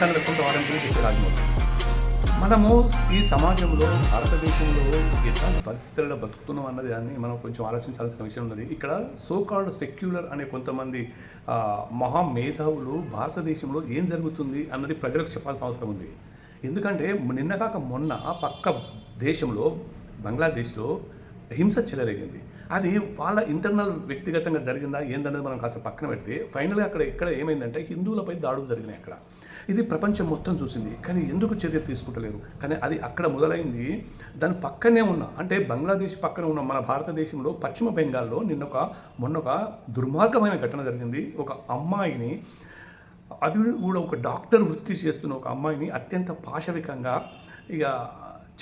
సంగతి కొంత వారంటీ చెప్పే రాజమౌళి. మనము ఈ సమాజంలో భారతదేశంలో ఎట్లాంటి పరిస్థితుల్లో బతుకుతున్నాం అన్నది దాన్ని మనం కొంచెం ఆలోచించాల్సిన విషయం ఉన్నది. ఇక్కడ సోకాల్డ్ సెక్యులర్ అనే కొంతమంది మహా మేధావులు భారతదేశంలో ఏం జరుగుతుంది అన్నది ప్రజలకు చెప్పాల్సిన అవసరం ఉంది. ఎందుకంటే నిన్న కాక మొన్న పక్క దేశంలో బంగ్లాదేశ్లో హింస చెలరేగింది. అది వాళ్ళ ఇంటర్నల్ వ్యక్తిగతంగా జరిగిందా ఏందనేది మనం కాస్త పక్కన పెడితే ఫైనల్గా అక్కడ ఇక్కడ ఏమైందంటే హిందువులపై దాడులు జరిగినాయి అక్కడ. ఇది ప్రపంచం మొత్తం చూసింది. కానీ ఎందుకు చర్య తీసుకుంటలేరు కానీ అది అక్కడ మొదలైంది. దాని పక్కనే ఉన్న అంటే బంగ్లాదేశ్ పక్కన ఉన్న మన భారతదేశంలో పశ్చిమ బెంగాల్లో నిన్న ఒక మొన్న ఒక దుర్మార్గమైన ఘటన జరిగింది. ఒక అమ్మాయిని అది కూడా ఒక డాక్టర్ వృత్తి చేస్తున్న ఒక అమ్మాయిని అత్యంత పాశవికంగా ఇక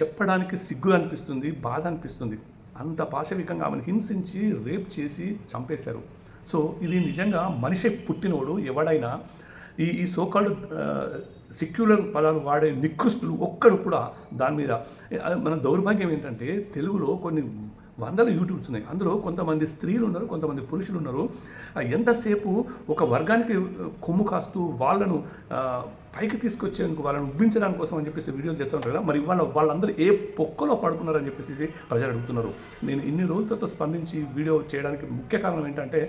చెప్పడానికి సిగ్గు అనిపిస్తుంది బాధ అనిపిస్తుంది. అంత పాశవికంగా ఆమెను హింసించి రేప్ చేసి చంపేశారు. సో ఇది నిజంగా మనిషి పుట్టినోడు ఎవడైనా ఈ ఈ సోకాళ్ళు సెక్యులర్ పదాలు వాడే నికృష్టులు ఒక్కడు కూడా దాని మీద. మన దౌర్భాగ్యం ఏంటంటే తెలుగులో కొన్ని వందల యూట్యూబ్స్ ఉన్నాయి. అందులో కొంతమంది స్త్రీలు ఉన్నారు కొంతమంది పురుషులు ఉన్నారు. ఎంతసేపు ఒక వర్గానికి కొమ్ము కాస్తూ వాళ్ళను పైకి తీసుకొచ్చేందుకు వాళ్ళని ఉబ్బించడానికి కోసం అని చెప్పేసి వీడియోలు చేస్తుంటారు కదా మరి వాళ్ళ వాళ్ళందరూ ఏ పొక్కలో పడుకున్నారని చెప్పేసి ప్రజలు అడుగుతున్నారు. నేను ఇన్ని రోజుల తర్వాత స్పందించి వీడియో చేయడానికి ముఖ్య కారణం ఏంటంటే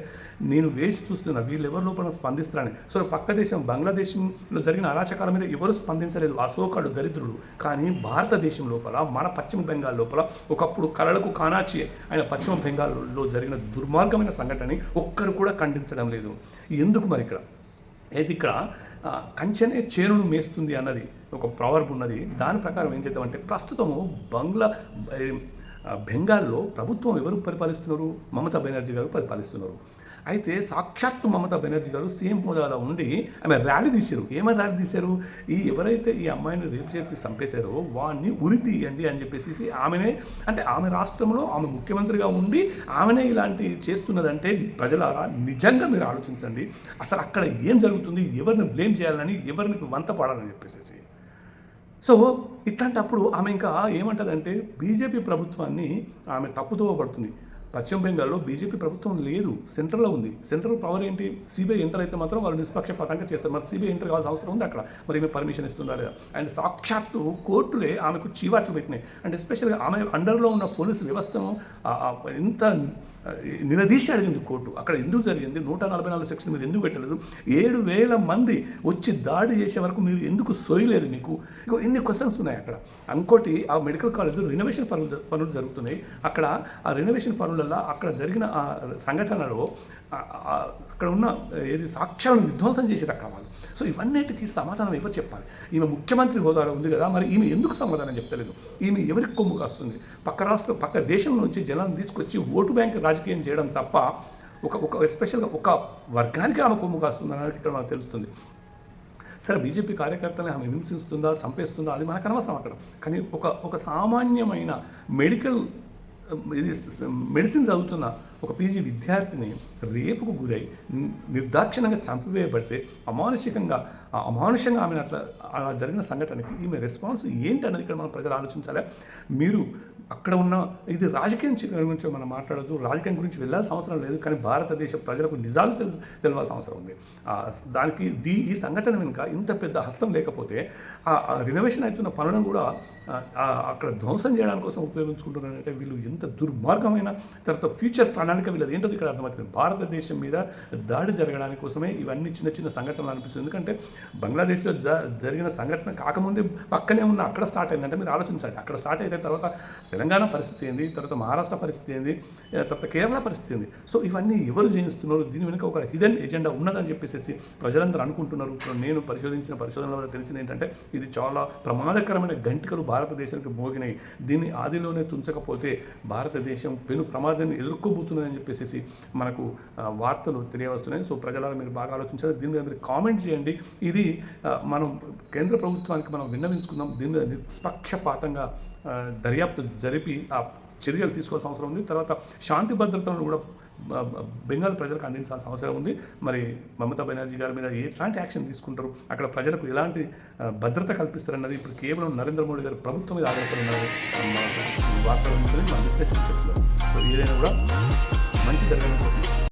నేను వేసి చూస్తున్నా వీళ్ళు ఎవరి లోపల స్పందిస్తారని సో పక్క దేశం బంగ్లాదేశంలో జరిగిన అరాచకాల మీద ఎవరు స్పందించలేదు. ఆ సోకాడు దరిద్రులు కానీ భారతదేశం లోపల మన పశ్చిమ బెంగాల్ లోపల ఒకప్పుడు కళలకు కానాచి ఆయన పశ్చిమ బెంగాల్లో జరిగిన దుర్మార్గమైన సంఘటనని ఒక్కరు కూడా ఖండించడం లేదు. ఎందుకు మరి ఇక్కడ? అయితే ఇక్కడ? కంచెనే చేనును మేస్తుంది అన్నది ఒక ప్రవర్బ్ ఉన్నది. దాని ప్రకారం ఏం చేద్దామంటే ప్రస్తుతము బంగ్లా బెంగాల్లో ప్రభుత్వం ఎవరు పరిపాలిస్తున్నారు? మమతా బెనర్జీ గారు పరిపాలిస్తున్నారు. అయితే సాక్షాత్తు మమతా బెనర్జీ గారు సీఎం హోదాలో ఉండి ఆమె ర్యాలీ తీశారు. ఏమైనా ర్యాలీ తీశారు? ఈ ఎవరైతే ఈ అమ్మాయిని రేపు చేపి చంపేశారో వాడిని ఉరి తీయండి అని చెప్పేసి ఆమెనే అంటే ఆమె రాష్ట్రంలో ఆమె ముఖ్యమంత్రిగా ఉండి ఆమెనే ఇలాంటి చేస్తున్నదంటే ప్రజలారా నిజంగా మీరు ఆలోచించండి. అసలు అక్కడ ఏం జరుగుతుంది? ఎవరిని బ్లేమ్ చేయాలని ఎవరిని వంత పాడాలని చెప్పేసి సో. ఇట్లాంటప్పుడు ఆమె ఇంకా ఏమంటారంటే బీజేపీ ప్రభుత్వాన్ని ఆమె తప్పుదోవ పడుతుంది. పశ్చిమ బెంగాల్లో బీజేపీ ప్రభుత్వం లేదు సెంట్రల్లో ఉంది. సెంట్రల్ పవర్ ఏంటి? సిబిఐ ఎంటర్ అయితే మాత్రం వాళ్ళు నిష్పక్షపాతంగా చేస్తారు. మరి సిబిఐ ఎంటర్ కావాల్సిన అవసరం ఉంది అక్కడ. మరి ఏమి పర్మిషన్ ఇస్తుందా లేదా అండ్ సాక్షాత్తు కోర్టులే ఆమెకు చీవాట్లు పెట్టినాయి. అండ్ ఎస్పెషల్గా ఆమె అండర్లో ఉన్న పోలీసు వ్యవస్థను ఎంత నిలదీసి అడిగింది కోర్టు. అక్కడ ఎందుకు జరిగింది? నూట నలభై నాలుగు సెక్షన్ మీద ఎందుకు పెట్టలేదు? ఏడు వేల మంది వచ్చి దాడి చేసే వరకు మీరు ఎందుకు సోయలేదు మీకు? ఇగో ఇన్ని క్వశ్చన్స్ ఉన్నాయి అక్కడ. ఇంకోటి ఆ మెడికల్ కాలేజ్ రినోవేషన్ పనులు పనులు జరుగుతున్నాయి. అక్కడ ఆ రినోవేషన్ పనులు పనులలో అక్కడ జరిగిన ఆ సంఘటనలో అక్కడ ఉన్న ఏది సాక్ష్యాలను విధ్వంసం చేసేది అక్కడ వాళ్ళు. సో ఇవన్నిటికి సమాధానం ఎవరు చెప్పాలి? ఈమె ముఖ్యమంత్రి హోదాలో ఉంది కదా మరి ఈమె ఎందుకు సమాధానం చెప్తలేదు? ఈమె ఎవరికి కొమ్ము కాస్తుంది? పక్క రాష్ట్ర పక్క దేశం నుంచి జనాన్ని తీసుకొచ్చి ఓటు బ్యాంక్ రాజకీయం చేయడం తప్ప ఒక ఒక ఎస్పెషల్గా ఒక వర్గానికి ఆమె కొమ్ము కాస్తుంది ఇక్కడ మనకు తెలుస్తుంది. సరే బీజేపీ కార్యకర్తలను ఆమె హింసిస్తుందా చంపేస్తుందా అది మనకు అనవసరం అక్కడ. కానీ ఒక ఒక సామాన్యమైన మెడికల్ ఇది మెడిసిన్ చదువుతున్న ఒక పీజీ విద్యార్థిని రేపుకు గురై ని- నిర్దాక్షిణంగా చంపివేయబడితే అమానుషికంగా అమానుషంగా ఆమె అట్లా అలా జరిగిన సంఘటనకి ఈమె రెస్పాన్స్ ఏంటి అనేది ఇక్కడ మనం ప్రజలు ఆలోచించాలి? మీరు అక్కడ ఉన్న ఇది రాజకీయం గురించి మనం మాట్లాడద్దు. రాజకీయం గురించి వెళ్ళాల్సిన అవసరం లేదు. కానీ భారతదేశ ప్రజలకు నిజాలు తెలు తెలవాల్సిన అవసరం ఉంది. దానికి దీ ఈ సంఘటన వెనుక ఇంత పెద్ద హస్తం లేకపోతే ఆ రినోవేషన్ అవుతున్న పనులను కూడా అక్కడ ధ్వంసం చేయడానికి కోసం ఉపయోగించుకుంటున్నారంటే వీళ్ళు ఎంత దుర్మార్గమైన తర్వాత ఫ్యూచర్ ప్రణాళిక వీళ్ళది ఏంటో ఇక్కడ అర్థమవుతుంది. భారతదేశం మీద దాడి జరగడానికి కోసమే ఇవన్నీ చిన్న చిన్న సంఘటనలు అనిపిస్తుంది. ఎందుకంటే బంగ్లాదేశ్లో జ జరిగిన సంఘటన కాకముందే పక్కనే ఉన్న అక్కడ స్టార్ట్ అయిందంటే మీరు ఆలోచించండి అక్కడ స్టార్ట్ అయితే తర్వాత తెలంగాణ పరిస్థితి ఏంది? తర్వాత మహారాష్ట్ర పరిస్థితి ఏంది? తర్వాత కేరళ పరిస్థితి ఏంది? సో ఇవన్నీ ఎవరు చేయిస్తున్నారు దీని వెనుక ఒక హిడెన్ ఎజెండా ఉన్నదని చెప్పేసి ప్రజలందరూ అనుకుంటున్నారు. నేను పరిశోధించిన పరిశోధనల వల్ల తెలిసింది ఏంటంటే ఇది చాలా ప్రమాదకరమైన గంటికలు భారతదేశానికి మోగినాయి. దీన్ని ఆదిలోనే తుంచకపోతే భారతదేశం పెను ప్రమాదాన్ని ఎదుర్కోబోతుందని చెప్పేసి మనకు వార్తలు తెలియవస్తున్నాయి. సో ప్రజలను మీరు బాగా ఆలోచించారు దీని మీద మీరు కామెంట్ చేయండి. ఇది మనం కేంద్ర ప్రభుత్వానికి మనం విన్నవించుకుందాం దీన్ని నిష్పక్షపాతంగా దర్యాప్తు జరిపి ఆ చర్యలు తీసుకోవాల్సిన అవసరం ఉంది. తర్వాత శాంతి భద్రతలను కూడా బెంగాల్ ప్రజలకు అందించాల్సిన అవసరం ఉంది. మరి మమతా బెనర్జీ గారి మీద ఎలాంటి యాక్షన్ తీసుకుంటారు? అక్కడ ప్రజలకు ఎలాంటి భద్రత కల్పిస్తారన్నది ఇప్పుడు కేవలం నరేంద్ర మోడీ గారు ప్రభుత్వం మీద ఆధారపడి ఉన్నది. వార్తల వార్తలు మనం మన విశ్లేషణ చెప్తున్నారు. సో ఏదైనా కూడా మంచి జరగడం